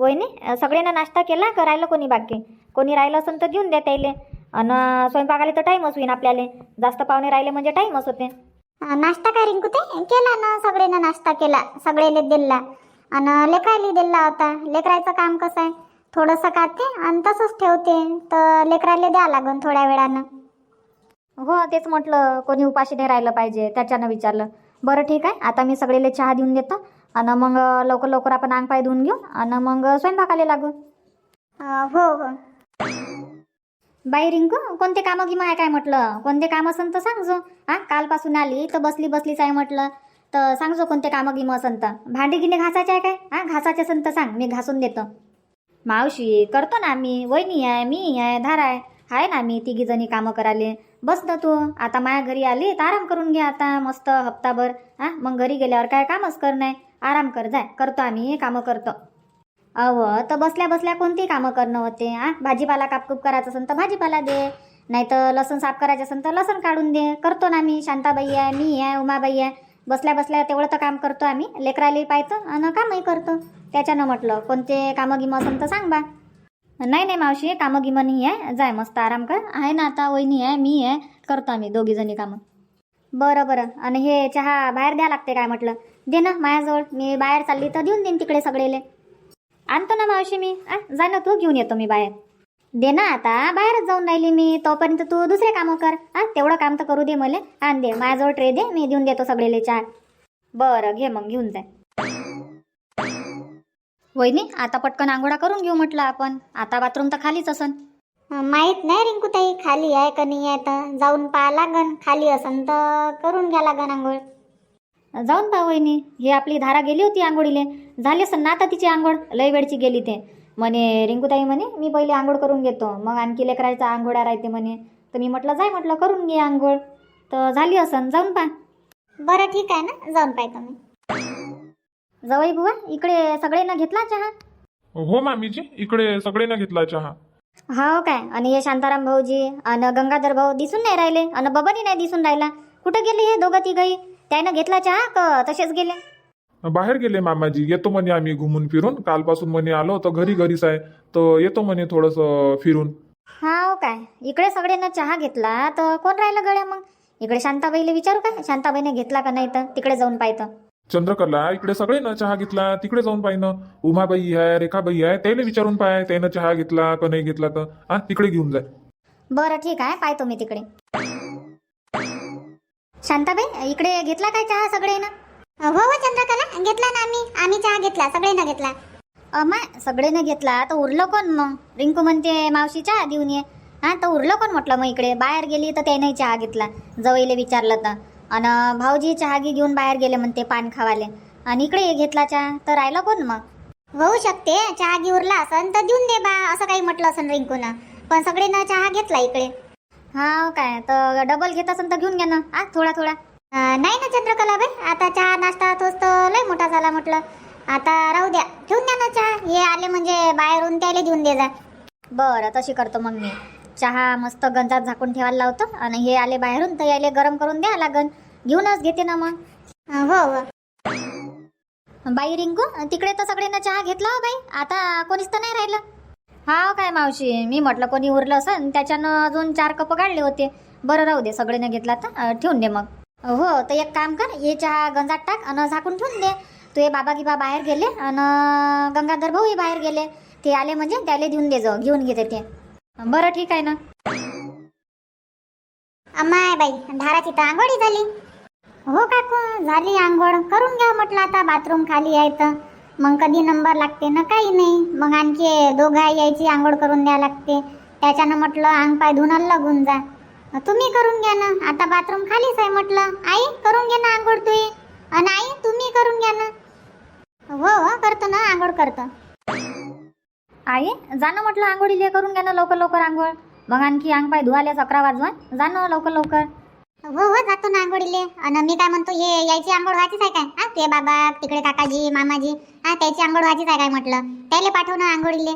वहिनी सगळ्यांना नाश्ता केला का? राहिलं कोणी बाकी? कोणी राहिलं असेल तर देऊन द्या त्याले आणि स्वयंपाकाला तर टाईमच होईन आपल्याला. जास्त पाहुणे राहिले म्हणजे टाईमच होते. नाश्ता काय रिंकू ते केला ना सगळ्यांना नाश्ता केला. सगळेले दिला. आणि लेकरायला दिला होता. लेकरायचं काम कसं आहे? थोडंसं खाते आणि तसंच ठेवते. तर लेकरायला द्या लागन थोड्या वेळानं. हो तेच म्हटलं कोणी उपाशी नाही राहिलं पाहिजे. त्याच्यानं विचारलं. बरं ठीक आहे आता मी सगळेले चहा देऊन देतो. आणि मग लवकर लवकर आपण अंग पाय धुवून घेऊ आणि मग स्वयंपाकाला लागू. हो हो. बाई रिंकू कोणते कामं गिमं आहे काय म्हटलं? कोणते कामं असन तर सांगजो. हा कालपासून आली तर बसली बसलीच आहे म्हटलं. तर सांगजो कोणते कामं गिमं असन तर. भांडे गिने घासायचे आहे काय? हा घासायचे असन तर सांग मी घासून देतो. मावशी करतो ना मी वहिनी आहे मी आहे धारा आहे. आहे ना मी तिघी जणी कामं कराले बस ना तू. आता माझ्या घरी आली तर आराम करून घे आता मस्त हप्ताभर. हा मग घरी गेल्यावर काय कामच कर नाही. आराम कर जाय. करतो आम्ही कामं करतो. अव तर बसल्या बसल्या कोणती कामं करणं होते हा? भाजीपाला कापकूप करायचं असेल तर भाजीपाला दे. नाही तर लसूण साफ करायचं असेल तर लसण काढून दे. करतो ना मी शांताबाई आहे मी आहे उमाबाई आहे. बसल्या बसल्या तेवढं तर काम करतो आम्ही. लेकराली पाहतो आणि कामही करतो. त्याच्यानं म्हटलं कोणते कामं गिमं असेल तर सांग बा. नाही नाही मावशी कामं गिमं नाही आहे. जाय मस्त आराम कर. आहे ना आता वहिनी आहे मी आहे. करतो आम्ही दोघी जणी कामं. बरं बरं. आणि हे चहा बाहेर द्या लागते काय म्हटलं. दे ना माझ्याजवळ. मी बाहेर चालली तर देऊन देईन तिकडे सगळेले. आणतो ना मावशी मी. आ जा ना तू घेऊन येतो मी बाहेर. दे ना आता बाहेरच जाऊन राहिली मी. तोपर्यंत तू दुसरे कामं कर. आ तेवढं काम तर करू दे मला. आण दे माझ्याजवळ ट्रे दे. मी देऊन देतो सगळेले चहा. बरं घे मग घेऊन जाय वहिनी आता पटकन आंघोळा करून घेऊ म्हटलं आपण. आता बाथरूम तर खालीच असन. माहीत नाही रिंकू ताई खाली आहे का नाही आहे तर. जाऊन पाहा लागन खाली असन तर करून घ्या लागन आंघोळ. जाऊन पहा वहिनी. हे आपली धारा गेली होती आंघोळीले. झाली असन ना आता तिची आंघोळ? लय वेळची गेली ते. म्हणे रिंकूताई म्हणे मी पहिले आंघोळ करून घेतो. मग आणखी लेकरायचा आंघोळ्या राहते म्हणे. तर मी म्हटलं जाय म्हटलं करून घे आंघोळ. तर झाली असन. जाऊन पहा. बरं ठीक आहे ना. जाऊन पाहतो मी जवळ बुवा इकडे सगळेनं घेतला चहा? हो मामीजी इकडे सगळेनं घेतला चहा. हो काय? आणि हे शांताराम भाऊजी आणि गंगाधर भाऊ दिसून नाही राहिले आणि बबनही नाही दिसून राहिला. कुठं गेले हे दोघं तिघही? त्यानं घेतला चहा का तसेच गेले? बाहेर गेले मामाजी येतो म्हणे आम्ही घुमून फिरून. कालपासून म्हणे आलो तर घरी घरीच आहे. तर येतो म्हणे थोडस फिरून. हा काय? इकडे सगळ्यांना चहा घेतला तर कोण राहिलं गड्या मग? इकडे शांताबाईला विचारू का? शांताबाईने घेतला का नाही तर? तिकडे जाऊन पाहतं. चंद्रकला इकडे सगळेनं चहा घेतला तिकडे जाऊन पाहिनं. उमाबाई आहे रेखाबाई आहे त्याला विचारून पाय त्यानं चहा घेतला का नाही घेतला तर हा तिकडे घेऊन जाय. बरं ठीक आहे पाहतो मी तिकडे. शांताबाई इकडे घेतला काय चहा सगळे ना हो हो चंद्रकला घेतला ना आम्ही. आम्ही चहा घेतला सगळ्यांना घेतला. अमाय सगळेनं घेतला तर उरलं कोण मग? रिंकू म्हणते मावशी चहा देऊन ये. हा तर उरलं कोण म्हटलं मग इकडे? बाहेर गेली तर त्याने चहा घेतला जवळले विचारलं तर. आणि भाऊजी चहा घे घेऊन बाहेर गेले म्हणते पान खावाले. आणि इकडे घेतला चहा. तर राहिलं कोण मग? होऊ शकते. चहा घे उरला असन तर देऊन दे बा असं काही म्हटलं असन रिंकून. पण सगळ्यांना चहा घेतला इकडे. हा काय तर डबल घेत असेल तर घेऊन घ्या ना. हा थोडा थोडा. नाही ना चंद्रकला बाई. आता चहा नाश्ता तोच तर लय मोठा झाला म्हटलं. आता राहू द्या. ठेवून द्या ना चहा. हे आले म्हणजे बाहेरून त्याला देऊन दे जा. बरं तशी करतो मग मी. चहा मस्त गंजात झाकून ठेवायला लावतो आणि हे आले बाहेरून तर याले गरम करून द्या लागन. घेऊनच घेते ना मग. हो हो बाई रिंकू तिकडे तर सगळ्यांना चहा घेतला हो बाई. आता कोणीच तर नाही राहिलं. हा काय मावशी मी म्हटलं कोणी उरलं असं त्याच्यानं अजून चार कप काढले होते. बरं राहू दे सगळ्यांना घेतला तर ठेवून दे मग. हो तर एक काम कर हे चहा गंजात टाक आणि झाकून ठेवून दे. तू हे बाबा गिबा बाहेर गेले आणि गंगाधर भाऊही बाहेर गेले. ते आले म्हणजे त्याला देऊन दे जाऊ घेऊन घेते ते. बरं ठीक आहे ना. अम्माय बाई धाराची तर आंघोळी झाली. हो काकू झाली आंघोळ. करून घ्या म्हटलं आता बाथरूम खाली आहे तर. मग कधी नंबर लागते ना काही नाही. मग आणखी दोघा यायची आंघोळ करून द्या लागते. त्याच्यानं म्हटलं अंग पाय धुणं लागून जा. तुम्ही करून घ्या ना. आता बाथरूम खालीच आहे म्हटलं. आई करून घे ना आंघोळ तू आणि आई तुम्ही करून घ्या ना. हो हो करतो ना आंघोळ करतो. आई जा ना म्हटलं आंघोळीले करून घ्या ना लवकर लवकर आंघोळ. मग आणखी अंग पाय धुवालेच अकरा वाजवा जा ना लवकर लवकर. हो हो जातो ना आंघोळीले आणि मी काय म्हणतो हे यायची आंघोळ व्हायचीच आहे काय? हा ते बाबा तिकडे काकाजी मामाजी हा त्याची आंघोळ व्हायचीच आहे काय म्हटलं? त्याला पाठव ना आंघोळीले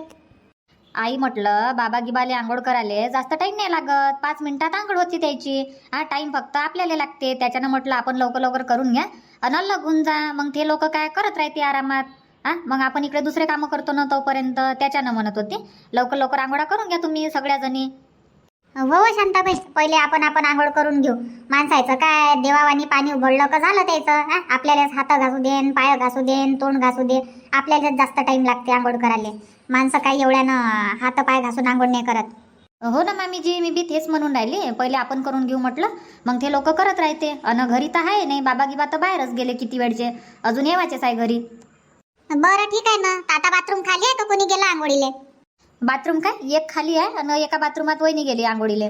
आई म्हटलं बाबा गिबाले आंघोळ करायला जास्त टाइम नाही लागत. पाच मिनिटात आंघोळ होती त्याची. हा टाइम फक्त आपल्याला लागते. त्याच्यानं म्हटलं आपण लवकर लवकर करून घ्या. अनल लागून जा. मग ते लोक काय करत राहते आरामात? हा? मग आपण इकडे दुसरे कामं करतो ना तोपर्यंत त्याच्यानं म्हणत होते. लवकर लवकर आंघोळा करून घ्या तुम्ही सगळ्या जणी हो हो शांताबाई. पहिले आपण आपण आंघोळ करून घेऊ. माणसाचं काय? देवावानी पाणी उघडलं का झालं त्याचं? हा? आपल्यालाच हात घासू देन पाय घासू देन तोंड घासू दे. आपल्यालाच जास्त टाइम लागते आंघोळ करायला. माणसं काही एवढ्यानं हात पाय घासून आंघोळ नाही करत. हो ना मामीजी मी बी तेच म्हणून राहिली. पहिले आपण करून घेऊ म्हटलं मग ते लोक करत राहते. अन घरी तर आहे नाही बाबा गिबा तर बाहेरच गेले किती वेळचे. अजून येवायचेच आहे घरी. बरं ठीक आहे ना. आता बाथरूम खाली आहे का? कोणी गेला आंघोळीले? बाथरूम काय? एक खाली आहे आणि एका बाथरूमात वहिनी गेली आंघोळीले.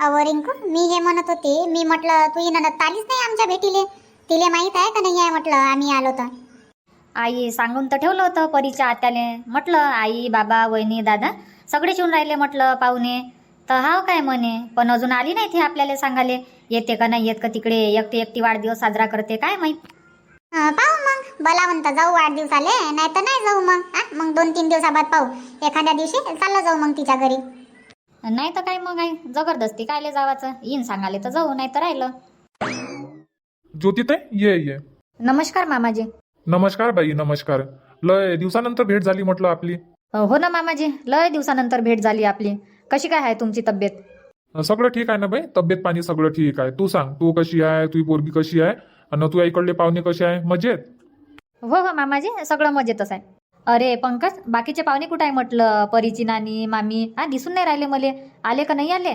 अहो रिंकू मी हे म्हणत होते. मी म्हटलं तू ननद आलीच नाही आमच्या भेटीले. तिले माहीत आहे का नाही आहे? म्हटलं आम्ही आलो तर. आई सांगून तर ठेवलं होतं परीच्या आत्याले. म्हटलं आई बाबा वहिनी दादा सगळेच येऊन राहिले. म्हटलं पाहुणे. तर हाव काय म्हणे? पण अजून आली नाही ती आपल्याला सांगाले. येते का नाही येत का तिकडे? एकटी एकटी वाढदिवस साजरा करते काय माहीत? पाहू मग. बोलावंत जाऊ वाढदिवसाले नाही तर नाही जाऊ मग. हा? मग दोन तीन दिवसाबाद पाहू. एखाद्या दिवशी चाललं जाऊ मग तिच्या घरी. नाही तर काय मग आई जबरदस्ती कायले जावाचं? येईन सांगाले तर जाऊ नाही तर राहिलं. ज्योतिताई ये ये. नमस्कार मामाजी. नमस्कार बाई नमस्कार. लय दिवसानंतर भेट झाली म्हटलं आपली. हो ना मामाजी. लय दिवसानंतर भेट झाली आपली. कशी काय आहे तुमची तब्येत? सगळं ठीक आहे ना बाई? तब्येत पाणी सगळं ठीक आहे. तू सांग तू कशी आहे? तुझी पोरगी कशी आहे? आणि तू इकडले पाहुणे कसे आहे? मजेत? हो हो मामाजी सगळं मजेतच आहे. अरे पंकज बाकीचे पाहुणे कुठं आहे म्हटलं? परीची नानी मामी? हा दिसून नाही राहिले मले. आले का नाही आले?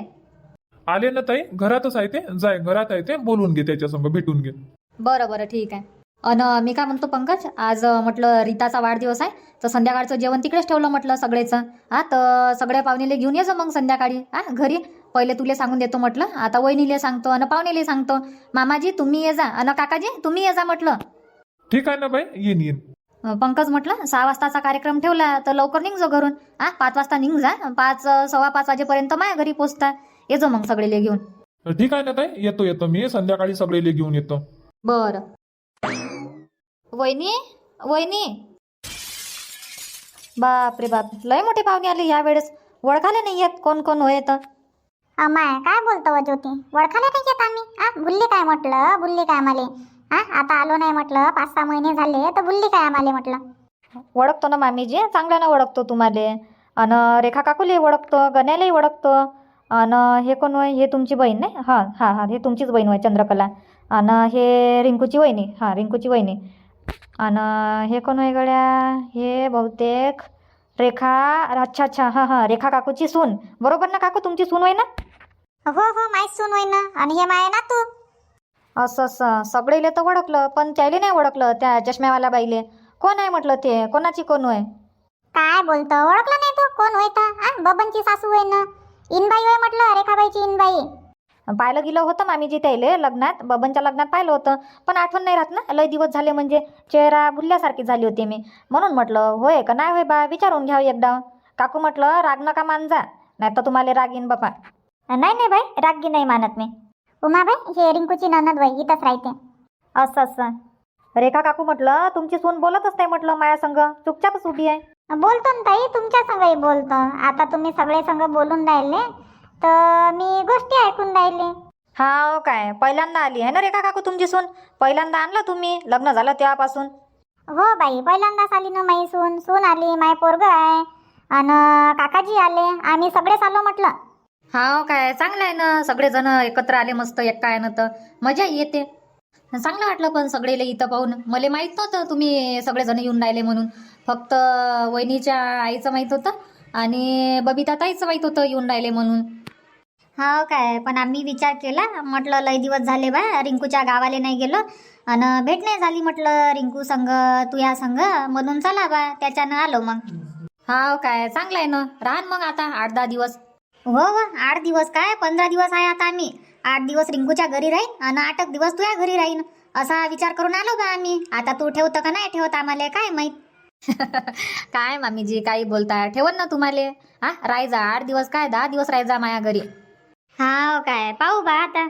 आले ना ताई घरातच आहे ते. जाय घरात आहे ते. बोलून घे त्याच्या संग भेटून घे. बरं बरं ठीक आहे. अन मी काय म्हणतो पंकज आज म्हटलं रीताचा वाढदिवस आहे. तर संध्याकाळचं जेवण तिकडेच ठेवलं म्हटलं सगळेचं. हा तर सगळ्या पाहुणेले घेऊन ये जा मग संध्याकाळी. हा घरी. पहिले तुले सांगून देतो म्हटलं आता वहिनीले सांगतो आणि पाहुणेले सांगतो मामाजी तुम्ही ये जा आणि काकाजी तुम्ही ये जा म्हटलं. ठीक आहे ना बाई येईन येईन. अं, पंकज म्हटलं सहा वाजताचा कार्यक्रम ठेवला तर लवकर निघ जो घरून. हा पाच वाजता निघ जा पाच अं, सव्वा पाच वाजेपर्यंत माझ्या घरी पोचता. ये जो मग सगळेले घेऊन. ठीक आहे ना ताई येतो येतो मी संध्याकाळी सगळे घेऊन येतो. बरं. वहिनी वहिनी. बाप रे बाप लय मोठे पाहुणे आले या वेळेस ओळखाले नाही येत कोण कोण होय तर. माय काय बोलतो व ज्योती? वळखाले नाही येत आम्ही? आ भुलली काय म्हटलं? भुलली काय आम्हाला? हा आता आलो नाही म्हटलं पाच सहा महिने झाले तर भुलली काय आम्हाला म्हटलं? ओळखतो ना मामीजी चांगल्यानं ओळखतो तुम्हाला. अन रेखा काकूले ओळखतो गण्यालाही ओळखतो अन हे कोण होय हे तुमची बहीण नाही? हां हां हां हे तुमचीच बहीण होय चंद्रकला. अन हे रिंकूची वहिनी हां रिंकूची वहिनी. आणि हे कोण होय गड्या? हे बहुतेक रेखा अच्छा अच्छा हां हां रेखा काकूची सून. बरोबर ना काकू? तुमची सून होय ना? हो हो माहीत सून होईन ना. आणि हे माय ना तू असं असं. सगळेले तर ओळखलं पण त्याले नाही ओळखलं त्या चष्म्यावाल्या बाईले. कोण आहे म्हटलं ते? कोणाची कोण होय? काय बोलतो? ओळखलं नाही तू? कोण होय तर? हा बबनची सासू होय ना? इनबाई होय म्हटलं रेखाबाईची इनबाई. पाहिलं गेलं होतं मामीजी त्याले लग्नात बबनच्या लग्नात पाहिलं होतं. पण आठवण नाही राहत ना? लय दिवस झाले म्हणजे चेहरा भुलल्यासारखी झाली होती मी. म्हणून म्हटलं होय का? नाही होय बा विचारून घ्यावं एकदा. काकू म्हटलं राग नका मानजा नाही तर तुम्हाला राग येईन बापा. नाही नाही बाई रागी नाही मानत मी. उमाबाई हे रिंकूची ननद बाई इथंच राहते. असं असं. रेखा काकू म्हटलं तुमची सून बोलतच नाही म्हटलं माया संग. चुपचापच उभी आहे. बोलतो ना ताई तुमच्या संगही बोलतो. आता तुम्ही सगळे संग बोलून राहिले तर मी गोष्टी ऐकून राहिले. हा काय. पहिल्यांदा आली आहे ना रेखा काकू तुमची सून? पहिल्यांदा आणलं तुम्ही? लग्न झालं तेव्हापासून? हो बाई पहिल्यांदाच आली ना माई सून. सून आली माय पोरग आहे. आणि काकाजी आले. आम्ही सगळेच आलो म्हटलं. हा काय चांगलं आहे ना सगळेजण एकत्र आले मस्त एक काय तर. मजा येते. चांगलं वाटलं पण सगळेले इथं पाहून. मला माहीत नव्हतं तुम्ही सगळेजण येऊन राहिले म्हणून. फक्त वहिनीच्या आईचं माहीत होतं आणि बबिता ताईचं माहीत होतं येऊन राहिले म्हणून. हो काय पण आम्ही विचार केला. म्हटलं लय दिवस झाले बा रिंकूच्या गावाले नाही गेलो. आणि भेट नाही झाली म्हटलं रिंकू संग तू या संग. म्हणून चला बा त्याच्यानं आलो मग. हा काय चांगलं आहे ना. राहन मग आता आठ दहा दिवस. हो हो. आठ दिवस काय? पंधरा दिवस आहे आता आम्ही. आठ दिवस रिंकूच्या घरी राहीन आणि आठ दिवस तुझ्या घरी राहीन. असा विचार करून आलो बा आम्ही. आता तू ठेवतं का नाही ठेवत आम्हाला काय माहीत? काय मामीजी काही बोलता ठेवन ना तुम्हाला? हा राहायचा आठ दिवस काय दहा दिवस राहायचा माया घरी. हा काय. पाहू बा आता.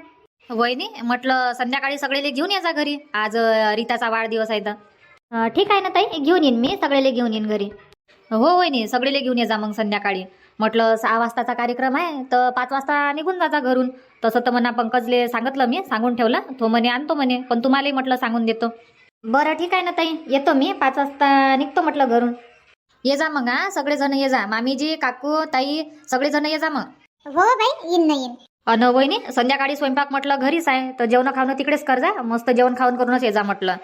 वहिनी म्हटलं संध्याकाळी सगळेले घेऊन यायचा घरी. आज रीताचा वाढदिवस आहे तर. ठीक आहे ना ताई. घेऊन येईन मी. सगळेले घेऊन येईन घरी. हो वहिनी सगळेले घेऊन ये जा मग संध्याकाळी. म्हटलं सहा वाजताचा कार्यक्रम आहे तर पाच वाजता निघून जायचा घरून. तसं तर म्हणा पंकजले सांगितलं मी सांगून ठेवलं. तो म्हणे आणतो म्हणे पण तुम्हालाही म्हटलं सांगून देतो. बरं ठीक आहे ना ताई. येतो मी. पाच वाजता निघतो म्हटलं घरून. ये जा मग हा. सगळेजण ये जा. मामीजी काकू ताई सगळेजण ये जा मग. हो बाई येईन ना येईन. अन वहिनी संध्याकाळी स्वयंपाक म्हटलं घरीच आहे. तर जेवण खावणं तिकडेच कर जा. मस्त जेवण खाऊन करूनच ये जा म्हटलं.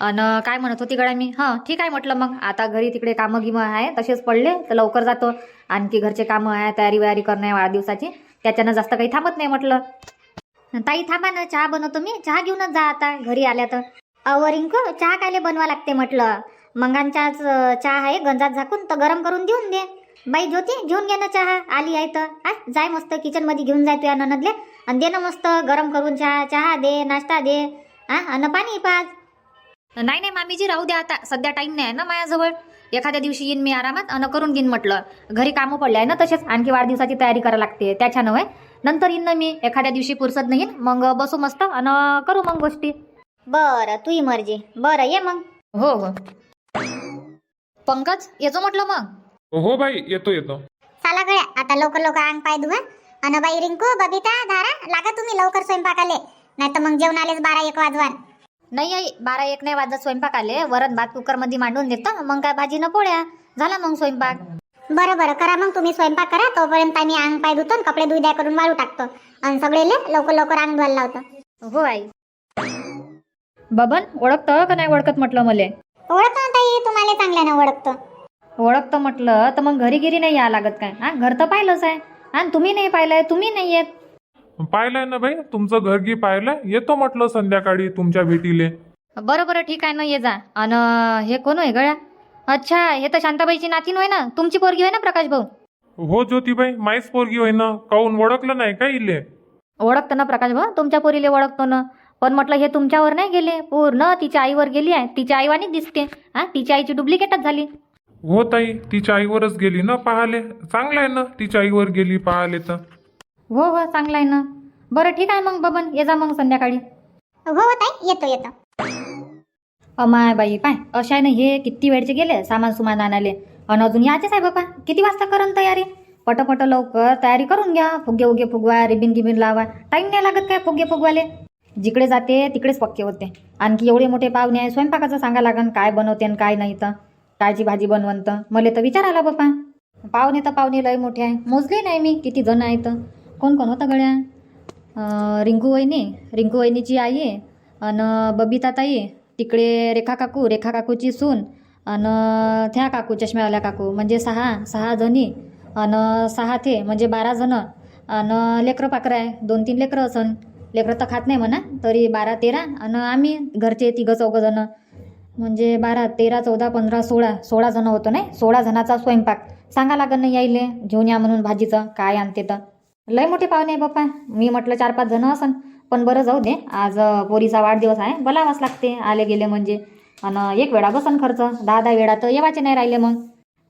अन काय म्हणत होती गड्या मी? हां ठीक आहे म्हटलं मग. आता घरी तिकडे कामं गिमं आहे तसेच पडले तर लवकर जातो. आणखी घरचे कामं आहे तयारी वयारी करणं आहे वाढदिवसाची. त्याच्यानं जास्त काही थांबत नाही म्हटलं. ताई थांबा ना चहा बनवतो मी. चहा घेऊनच जा आता घरी आल्या तर. अव रिंकू चहा कायले बनवा लागते म्हटलं. मंगांचाच चहा आहे गंजात झाकून तर गरम करून देऊन दे. बाई ज्योती घेऊन घे ना चहा. आली आहे तर. हा जाय मस्त किचनमध्ये घेऊन जाय तुझ्या ननदले. आणि दे ना मस्त गरम करून चहा. चहा दे नाश्ता दे. आ आणि पाणी पाच नाही नाही मामीजी राहू द्या आता. सध्या टाईम नाही आहे ना माझ्याजवळ एखाद्या दिवशी येईन मी आरामात आणि करून घेईन म्हटलं. घरी कामं पडले आहे ना तसेच आणखी वाढदिवसाची तयारी करायला लागते. त्याच्यानं होय. नंतर येईन ना मी एखाद्या दिवशी पुरसत नाही मग बसू मस्त आणि करू मग गोष्टी. बरं तुही मर्जी. बरं ये मग. हो हो. पंकज येतो म्हटलं मग? हो बाई येतो येतो. चला गड्या आता लवकर लवकर अंग पाय धुवा. अन बाई रिंकू बबिता धारा लागा तुम्ही लवकर स्वयंपाकाले. नाही तर मग जेवण आलेच बारा एक वाजवान. नाही आई बारा एक नाही वाजत स्वयंपाक आले. वरण भात कुकरमध्ये मांडून देतो. मग काय भाजी न पोळ्या. झाला मग स्वयंपाक. बरं बरं. करा मग तुम्ही स्वयंपाक करा. तोपर्यंत आम्ही अंग पाय धुतो आणि कपडे धुई करून वाळू टाकतो. आणि सगळेले लवकर लवकर अंग धुवायला लावतो. हो आई. बबन ओळखतं का नाही ओळखत म्हटलं मले? ओळखतो ना ताई तुम्हाला चांगल्यानं ओळखतो. ओळखतं म्हटलं तर मग घरी गिरी नाही या लागत काय? हा घर तर पाहिलंच आहे. हा तुम्ही नाही पाहिलंय तुम्ही नाही येत. पाहिलंय ना बाई तुमचं घरगी पाहिलंय? येतो म्हटलं संध्याकाळी तुमच्या भेटीले. बरं बरं ठीक आहे ना ये जा. अन हे कोण आहे गळ्या? अच्छा हे तर शांताबाईची नातीन होय ना? तुमची पोरगी होय ना प्रकाश भाऊ? हो ज्योतिबाई माईच पोरगी होय ना. काऊन ओळखलं नाही का इले? ओळखतो ना प्रकाश भाऊ? तुमच्या पोरीले ओळखतो ना. पण म्हटलं हे तुमच्यावर नाही गेले. पूर्ण तिच्या आईवर गेली आहे. तिच्या आईवानीच दिसते. हा तिच्या आईची डुप्लिकेटच झाली. हो ताई तिच्या आईवरच गेली ना पाहाले. चांगलं आहे ना तिच्या आईवर गेली पाहाले तर. हो हो चांगलं आहे ना. बरं ठीक आहे मग बबन ये जा मग संध्याकाळी. हो हो ताई येतो येतो. अमाय बाई पाय अशा आहे ना हे किती वेळचे गेले सामान सुमान आणाले अन अजून याचेच आहे बापा किती वाजता करन तयारी? पटपट लवकर तयारी करून घ्या फुगे उगे फुगवा रिबिन गिबिन लावा. टाईम नाही लागत काय फुगे फुगवाले? जिकडे जाते तिकडेच पक्के होते. आणखी एवढे मोठे पाहुणे आहे स्वयंपाकाचं सांगा लागन काय बनवते आणि काय नाही तर. कायची भाजी बनवंत. मला तर विचारायला बापा. पाहुणे तर पाहुणे लय मोठे आहे. मोजले नाही मी किती जण आहेत. कोण कोण होतं गड्या? रिंकू वहिनी. रिंकू वहिनीची आई आहे. आणि बबिता ताई तिकडे रेखा काकू रेखा काकूची सून. आणि त्या काकू चष्म्यावाल्या काकू. म्हणजे सहा सहा जणी. आणि सहा ते म्हणजे बारा जणं. आणि लेकरं पाकरं आहे. दोन तीन लेकरं असन. लेकरं तर खात नाही म्हणा तरी बारा तेरा. आणि आम्ही घरचे तिघं चौघं जणं. म्हणजे बारा तेरा चौदा पंधरा सोळा सोळा जणं होतो नाही? सोळा जणाचा स्वयंपाक. सांगा लागन नाही यायले. घेऊन या म्हणून भाजीचं काय आणते तर. लय मोठे पाहुणे आहे बाप्पा. मी म्हटलं चार पाच जण असन. पण बरं जाऊ दे. आज पोरीचा वाढदिवस आहे. बोलावाच लागते. आले गेले म्हणजे. आणि एक वेळा बसन खर्च. दहा दहा वेळा तर येवाचे नाही राहिले मग.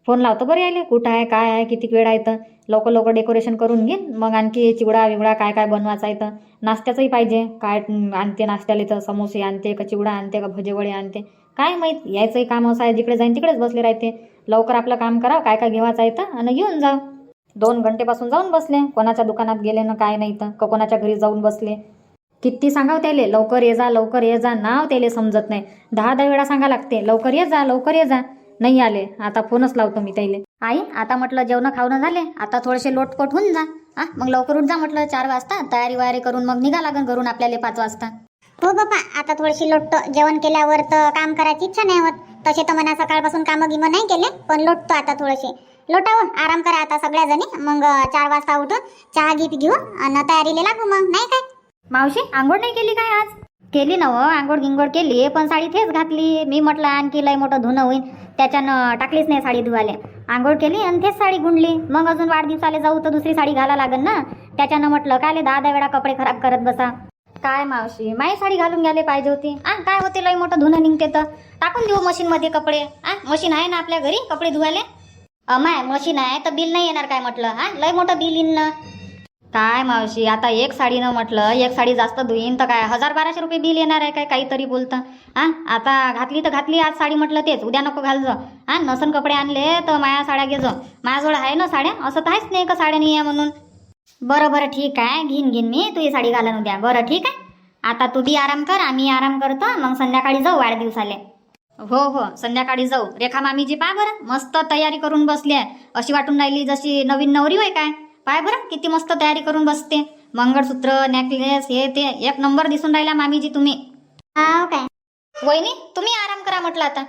फोन लावतो बरं यायले. कुठं आहे काय आहे किती वेळ आहे तर. लवकर लवकर डेकोरेशन करून घेईन. मग आणखी चिवडा विवडा काय काय बनवायचं आहे तर. नाश्त्याचंही पाहिजे. काय आणते नाश्त्याला तर. समोसे आणते का चिवडा आणते का भजेवळे आणते. काय माहीत. यायचंही काम असं आहे. जिकडे जाईन तिकडेच बसले राहते. लवकर आपलं काम करा काय काय घेवायचं आहे तर. आणि घेऊन जा दोन घंटेपासून जाऊन बसले. कोणाच्या दुकानात गेले ना काय नाही तर का कोणाच्या घरी जाऊन बसले? किती सांगाव त्याले? लवकर ये जा लवकर ये जा. नाव त्याले समजत नाही. दहा दहा वेळा सांगा लागते. लवकर ये जा लवकर ये जा. नाही आले. आता फोनच लावतो मी त्याले. आई आता म्हटलं जेवण खावणं झाले. आता थोडेसे लोटपोट होऊन जा. हा मग लवकर उठ जा म्हटलं. चार वाजता. तयारी वयारी करून मग निघा लागन घरून आपल्याला पाच वाजता. हो बाबा आता थोडीशी लोटतो. जेवण केल्यावर तर काम करायची इच्छा नाही होत. तसे तर मना सकाळपासून कामं गिमं नाही केले पण लोटतो आता थोडेसे. लोटावून आराम करा आता सगळ्या जणी मग चार वाजता उठून चहा गीत घेऊ आणि तयारीला लागू मग नाही काय? मावशी आंघोळ नाही केली काय आज? केली ना व आंघोळ गिंगोळ केली पण साडी तेच घातली. मी म्हटलं आणखी लय मोठं धुणं होईल त्याच्यानं टाकलीच नाही साडी धुवाले आंघोळ केली आणि तेच साडी गुंडली मग अजून वाढदिवसाला जाऊ तर दुसरी साडी घाला लागेल ना? त्याच्यानं म्हटलं काय दहा दहा वेळा कपडे खराब करत बसा. काय मावशी माई साडी घालून घ्यायला पाहिजे होती. आ काय होते लय मोठं धुणं निघते तर? टाकून देऊ मशीनमध्ये कपडे. आ मशीन आहे ना आपल्या घरी कपडे धुवायला? माय मशीन आहे तर बिल नाही येणार काय म्हटलं? हा? लय मोठं बिल येईन ना. काय मावशी आता एक साडीनं म्हटलं एक साडी जास्त धुईन तर काय? हजार बाराशे रुपये बिल येणार आहे काय काहीतरी बोलतं. हा? आता घातली तर घातली आज साडी म्हटलं तेच उद्या नको घालजो हा? नसन कपडे आणले तर माया साड्या घेजो माझ्याजवळ आहे ना साड्या? असं तर आहेच नाही का साड्या नाही आहे म्हणून. बरं बरं ठीक आहे. घेईन घेईन मी तू ही साडी घालून उद्या. बरं ठीक आहे? आता तू बी आराम कर आम्ही आराम करतो. मग संध्याकाळी जाऊ वाढदिवसाले. हो हो. संध्याकाळी जाऊ. रेखा मामीजी पाय बरं. मस्त तयारी करून बसली आहे. अशी वाटून राहिली जशी नवीन नवरी होय काय? पाय बरं. किती मस्त तयारी करून बसते. मंगळसूत्र नेकलेस हे ते. एक नंबर दिसून राहिला मामीजी तुम्ही. काय? वहिनी तुम्ही आराम करा म्हटलं आता.